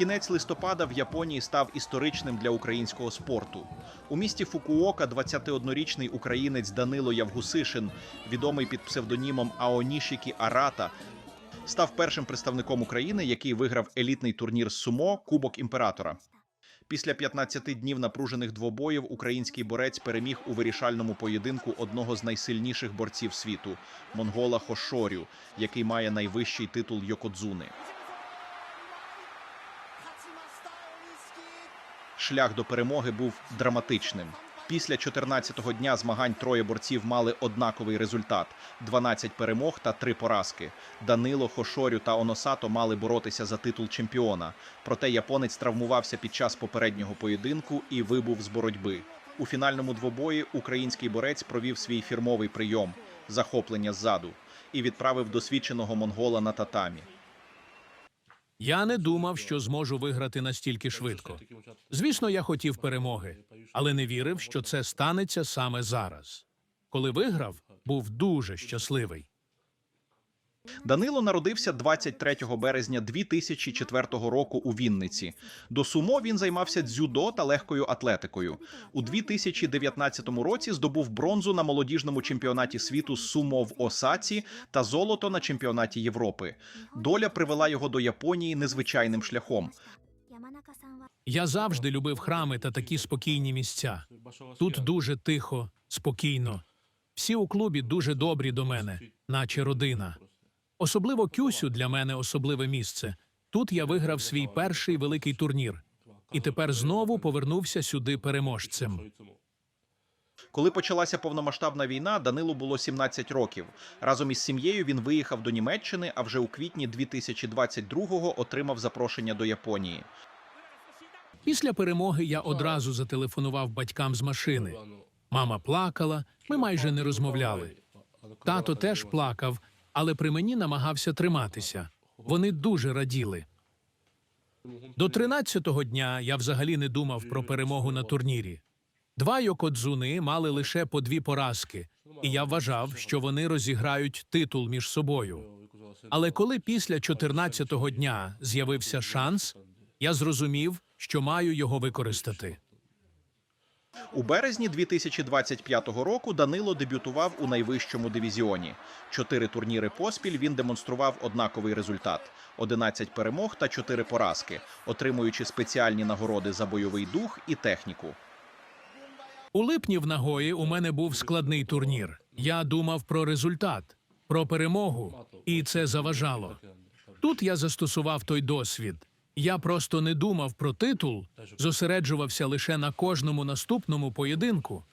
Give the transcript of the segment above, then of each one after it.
Кінець листопада в Японії став історичним для українського спорту. У місті Фукуока 21-річний українець Данило Явгусишин, відомий під псевдонімом Аонішікі Арата, став першим представником України, який виграв елітний турнір сумо Кубок імператора. Після 15 днів напружених двобоїв український борець переміг у вирішальному поєдинку одного з найсильніших борців світу монгола Хошорю, який має найвищий титул Йокодзуни. Шлях до перемоги був драматичним. Після 14-го дня змагань троє борців мали однаковий результат: 12 перемог та 3 поразки. Данило, Хошорю та Оносато мали боротися за титул чемпіона. Проте японець травмувався під час попереднього поєдинку і вибув з боротьби. У фінальному двобої український борець провів свій фірмовий прийом захоплення ззаду і відправив досвідченого монгола на татамі. Я не думав, що зможу виграти настільки швидко. Звісно, я хотів перемоги, але не вірив, що це станеться саме зараз. Коли виграв, був дуже щасливий. Данило народився 23 березня 2004 року у Вінниці. До сумо він займався дзюдо та легкою атлетикою. У 2019 році здобув бронзу на молодіжному чемпіонаті світу сумо в Осаці та золото на чемпіонаті Європи. Доля привела його до Японії незвичайним шляхом. Я завжди любив храми та такі спокійні місця. Тут дуже тихо, спокійно. Всі у клубі дуже добрі до мене, наче родина. Особливо Кюсю для мене особливе місце. Тут я виграв свій перший великий турнір, і тепер знову повернувся сюди переможцем. Коли почалася повномасштабна війна, Данилу було 17 років. Разом із сім'єю він виїхав до Німеччини, а вже у квітні 2022-го отримав запрошення до Японії. Після перемоги я одразу зателефонував батькам з машини. Мама плакала, ми майже не розмовляли. Тато теж плакав, але при мені намагався триматися. Вони дуже раділи. До 13-го дня я взагалі не думав про перемогу на турнірі. Два йокодзуни мали лише по дві поразки, і я вважав, що вони розіграють титул між собою. Але коли після 14-го дня з'явився шанс, я зрозумів, що маю його використати. У березні 2025 року Данило дебютував у найвищому дивізіоні. Чотири турніри поспіль він демонстрував однаковий результат: 11 перемог та 4 поразки, отримуючи спеціальні нагороди за бойовий дух і техніку. У липні в Нагої у мене був складний турнір. Я думав про результат, про перемогу, і це заважало. Тут я застосував той досвід. Я просто не думав про титул, зосереджувався лише на кожному наступному поєдинку.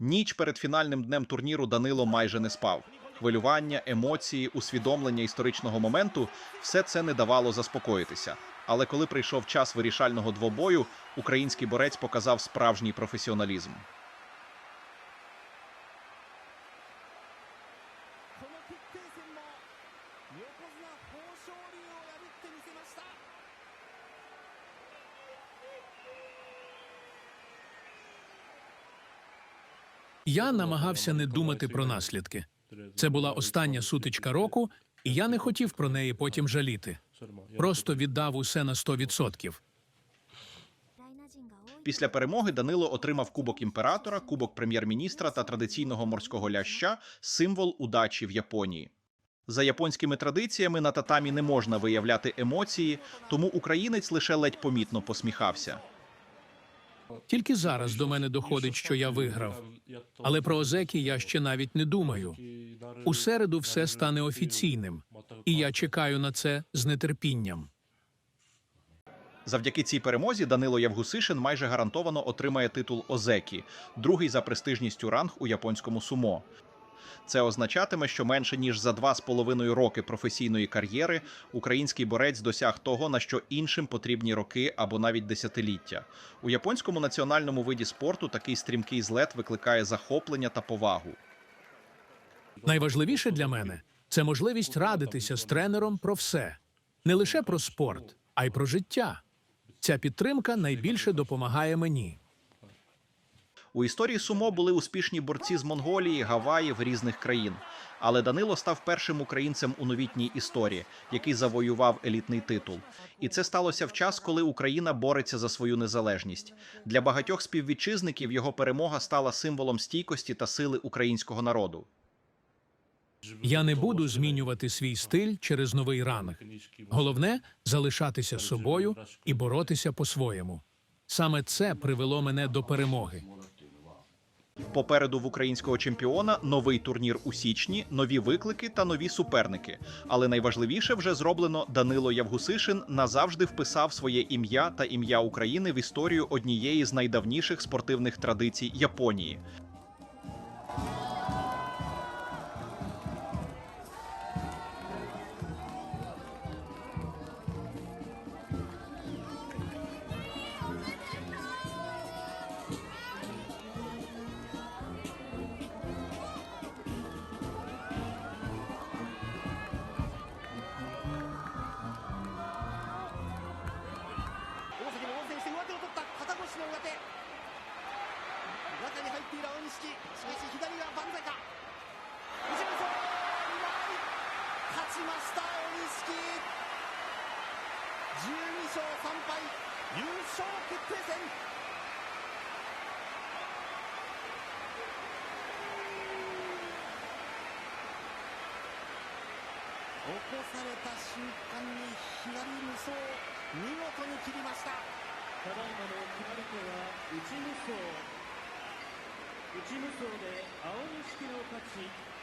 Ніч перед фінальним днем турніру Данило майже не спав. Хвилювання, емоції, усвідомлення історичного моменту все це не давало заспокоїтися. Але коли прийшов час вирішального двобою, український борець показав справжній професіоналізм. Я намагався не думати про наслідки. Це була остання сутичка року, і я не хотів про неї потім жаліти. Просто віддав усе на 100%. Після перемоги Данило отримав кубок імператора, кубок прем'єр-міністра та традиційного морського ляща символ удачі в Японії. За японськими традиціями на татамі не можна виявляти емоції, тому українець лише ледь помітно посміхався. Тільки зараз до мене доходить, що я виграв. Але про Озекі я ще навіть не думаю. У середу все стане офіційним, і я чекаю на це з нетерпінням. Завдяки цій перемозі Данило Явгусишин майже гарантовано отримає титул Озекі, другий за престижністю ранг у японському сумо. Це означатиме, що менше ніж за два з половиною роки професійної кар'єри український борець досяг того, на що іншим потрібні роки або навіть десятиліття. У японському національному виді спорту такий стрімкий злет викликає захоплення та повагу. Найважливіше для мене це можливість радитися з тренером про все, не лише про спорт, а й про життя. Ця підтримка найбільше допомагає мені. У історії сумо були успішні борці з Монголії, Гаваїв, різних країн. Але Данило став першим українцем у новітній історії, який завоював елітний титул. І це сталося в час, коли Україна бореться за свою незалежність. Для багатьох співвітчизників його перемога стала символом стійкості та сили українського народу. Я не буду змінювати свій стиль через новий ранг. Головне залишатися собою і боротися по-своєму. Саме це привело мене до перемоги. Попереду в українського чемпіона новий турнір у січні, нові виклики та нові суперники. Але найважливіше вже зроблено Данило Явгусишин назавжди вписав своє ім'я та ім'я України в історію однієї з найдавніших спортивних традицій Японії. 勝決定戦。起こされた瞬間に左無双見事に切りました。ただいまの決まり手は内無双。内無双で青錦の勝ち。